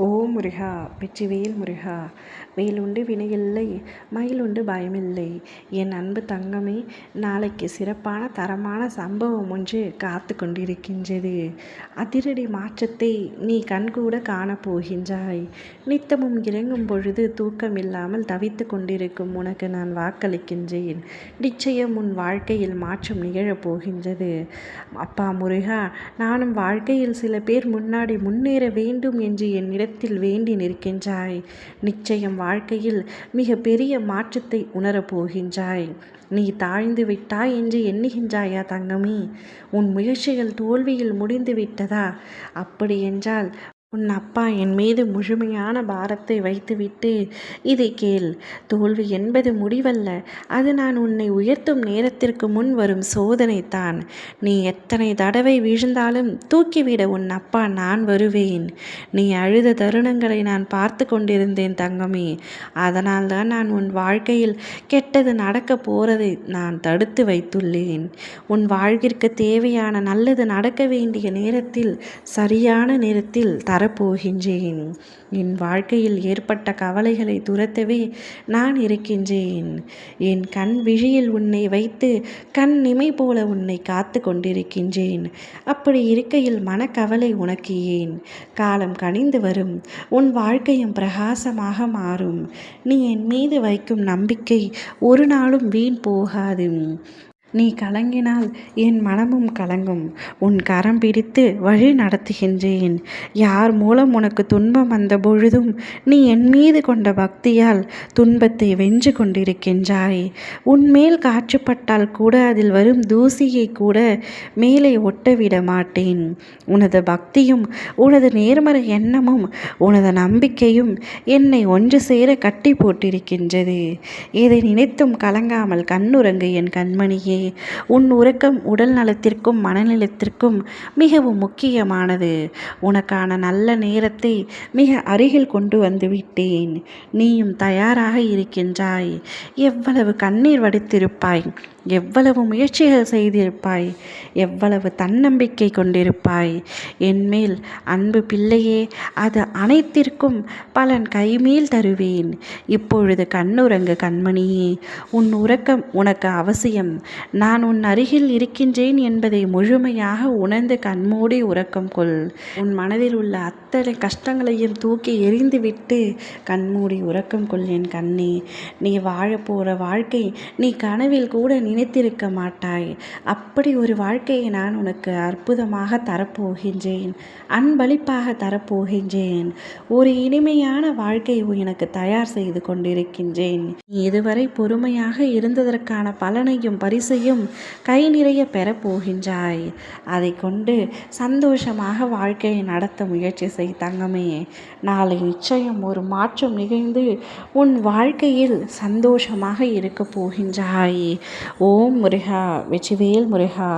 Oh, முருகா வெற்றிவேல் முருகா. வேலுண்டு வினையில்லை மயிலுண்டு பயமில்லை. என் அன்பு தங்கமே நாளைக்கு சிறப்பான தரமான சம்பவம் ஒன்று காத்து கொண்டிருக்கின்றது. அதிரடி மாற்றத்தை நீ கண்கூட காணப்போகின்றாய் நித்தமும் இறங்கும் பொழுது தூக்கமில்லாமல் தவித்து கொண்டிருக்கும் உனக்கு நான் வாக்களிக்கின்றேன். நிச்சயம் உன் வாழ்க்கையில் மாற்றம் நிகழப் போகின்றது. அப்பா முருகா நானும் வாழ்க்கையில் சில பேர் முன்னாடி முன்னேற வேண்டும் என்று என்னிடத்தில் இடத்தில் வேண்டி நிற்கின்றாய். நிச்சயம் வாழ்க்கையில் மிக பெரிய மாற்றத்தை உணரப்போகின்றாய் நீ தாழ்ந்து விட்டாய் என்று எண்ணுகின்றாயா தங்கமே? உன் முயற்சிகள் தோல்வியில் முடிந்து விட்டதா? அப்படி என்றால் உன் அப்பா என் மீது முழுமையான பாரத்தை வைத்துவிட்டு இதை கேள் தோல்வி என்பது முடிவல்ல. அது நான் உன்னை உயர்த்தும் நேரத்திற்கு முன் வரும் சோதனைத்தான் நீ எத்தனை தடவை வீழ்ந்தாலும் தூக்கிவிட உன் அப்பா நான் வருவேன். நீ அழுத தருணங்களை நான் பார்த்து கொண்டிருந்தேன் தங்கமே. அதனால் தான் நான் உன் வாழ்க்கையில் கெட்டது நடக்க போறதை நான் தடுத்து வைத்துள்ளேன். உன் வாழ்விற்கு தேவையான நல்லது நடக்க வேண்டிய நேரத்தில் சரியான நேரத்தில் தர வரப்போகின்றேன். என் வாழ்க்கையில் ஏற்பட்ட கவலைகளை துரத்தவே நான் இருக்கின்றேன். என் கண் விழியில் உன்னை வைத்து கண் நிமை போல உன்னை காத்து கொண்டிருக்கின்றேன். அப்படி இருக்கையில் மனக்கவலை உனக்கு ஏன்? காலம் கனிந்து வரும். உன் வாழ்க்கையும் பிரகாசமாக மாறும். நீ என் மீது வைக்கும் நம்பிக்கை ஒரு நாளும் வீண் போகாது. நீ கலங்கினால் என் மனமும் கலங்கும். உன் கரம் பிடித்து வழி நடத்துகின்றேன். யார் மூலம் உனக்கு துன்பம் வந்த பொழுதும் நீ என் மீது கொண்ட பக்தியால் துன்பத்தை வென்று கொண்டிருக்கின்றாய். உன்மேல் காற்றுப்பட்டால் கூட அதில் வரும் தூசியை கூட மேலே ஒட்டவிட மாட்டேன். உனது பக்தியும் உனது நேர்மறை எண்ணமும் உனது நம்பிக்கையும் என்னை ஒன்று சேர கட்டி போட்டிருக்கின்றது. இதை நினைத்தும் கலங்காமல் கண்ணுறங்கு என் கண்மணியே. உன் உறக்கம் உடல் நலத்திற்கும் மனநலத்திற்கும் மிகவும் முக்கியமானது. உனக்கான நல்ல நேரத்தை மிக அருகில் கொண்டு வந்து விட்டேன். நீயும் தயாராக இருக்கின்றாய். எவ்வளவு கண்ணீர் வடித்திருப்பாய். எவ்வளவு முயற்சிகள் செய்திருப்பாய். எவ்வளவு தன்னம்பிக்கை கொண்டிருப்பாய். என்மேல் அன்பு பிள்ளையே அது அனைத்திற்கும் பலன் கைமேல் தருவேன். இப்பொழுது கண்ணுறங்கு கண்மணியே உன் உறக்கம் உனக்கு அவசியம். நான் உன் அருகில் இருக்கின்றேன் என்பதை முழுமையாக உணர்ந்து கண்மூடி உறக்கம் கொள். உன் மனதில் உள்ள அத்தனை கஷ்டங்களையும் தூக்கி எறிந்துவிட்டு கண்மூடி உறக்கம் கொள் என் கண்ணே. நீ வாழப்போகிற வாழ்க்கை நீ கனவில் கூட நினைத்திருக்க மாட்டாய். அப்படி ஒரு வாழ்க்கையை நான் உனக்கு அற்புதமாக தரப்போகின்றேன். அன்பளிப்பாக தரப்போகின்றேன். ஒரு இனிமையான வாழ்க்கை எனக்கு தயார் செய்து கொண்டிருக்கின்றேன். நீ இதுவரை பொறுமையாக இருந்ததற்கான பலனையும் பரிசையும் கை நிறைய பெறப்போகின்றாய் அதை கொண்டு சந்தோஷமாக வாழ்க்கையை நடத்த முயற்சி செய் தங்கமே. நாளை நிச்சயம் ஒரு மாற்றம் நிகழ்ந்து உன் வாழ்க்கையில் சந்தோஷமாக இருக்க போகின்றாய். ஓம் முருகா வெற்றிவேல் முருகா.